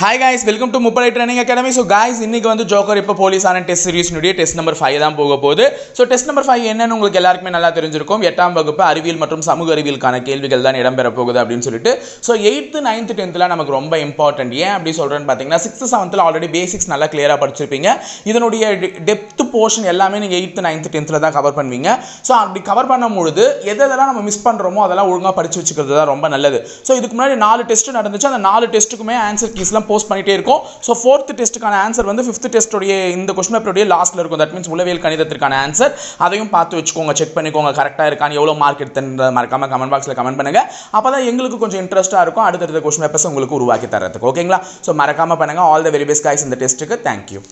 Hi guys welcome to முப்படை training academy so guys இன்னைக்கு வந்து ஜோக்கர் இப்போ போலீஸான டெஸ்ட் சீரிஸ்னுடைய டெஸ்ட் நம்பர் ஃபைவ் தான் போக போகுது. ஸோ டெஸ்ட் நம்பர் ஃபைவ் என்னன்னு உங்களுக்கு எல்லாருக்குமே நல்லா தெரிஞ்சிருக்கும். எட்டாம் வகுப்பு அறிவியல் மற்றும் சமூக அறிவியலுக்கான கேள்விகள் தான் இடம்பெற போகுது அப்படின்னு சொல்லிட்டு. ஸோ எயித்து நைன்த்து டென்த்தில் நமக்கு ரொம்ப இம்பார்ட்டன்ட் ஏன் அப்படி சொல்கிறேன்னு பார்த்தீங்கன்னா சிக்ஸ்த்து செவன்த்தில் ஆல்ரெடி பேசிக்ஸ் நல்லா கிளியராக படிச்சிருப்பீங்க. இதனுடைய டெப்த்து போர்ஷன் எல்லாமே நீங்கள் எயித்து நைன்த்து டென்த்தில் தான் கவர் பண்ணுவீங்க. ஸோ அப்படி கவர் பண்ணும்பொழுது எதெல்லாம் நம்ம மிஸ் பண்ணுறோமோ அதெல்லாம் ஒழுங்காக படிச்சு வச்சுக்கிறது தான் ரொம்ப நல்லது. ஸோ இதுக்கு முன்னாடி நாலு டெஸ்ட்டு நடந்துச்சு. அந்த நாலு டெஸ்ட்டுக்குமே ஆன்சர் கீஸ்லாம் போஸ்ட் பண்ணிட்டே இருக்கும். ஸோ ஃபோர்த் டெஸ்ட்டுக்கான ஆன்சர் வந்து ஃபிஃப்த் டெஸ்ட்டுடைய இந்த கொஸ்டின் பேப்பருடைய லாஸ்ட்டில் இருக்கும். தட் மீன்ஸ் உளவியல் கணிதத்திற்கான ஆன்சர் அதையும் பார்த்து வச்சுக்கோங்க செக் பண்ணிக்கோங்க கரெக்டாக இருக்கான்னு எவ்வளோ மார்க் எடுத்துன்ற மறக்காமல் கமெண்ட் பாக்ஸில் கமெண்ட் பண்ணுங்க. அப்போ தான் எங்களுக்கு கொஞ்சம் இன்ட்ரெஸ்ட்டாக இருக்கும். அடுத்தடுத்த கொஸ்டின் பேப்பர்ஸ் உங்களுக்கு உருவாக்கி தரதுக்கு ஓகேங்களா ஸோ மறக்காமல் பண்ணுங்கள் all the very best guys இந்த டெஸ்ட்டுக்கு தேங்க்யூ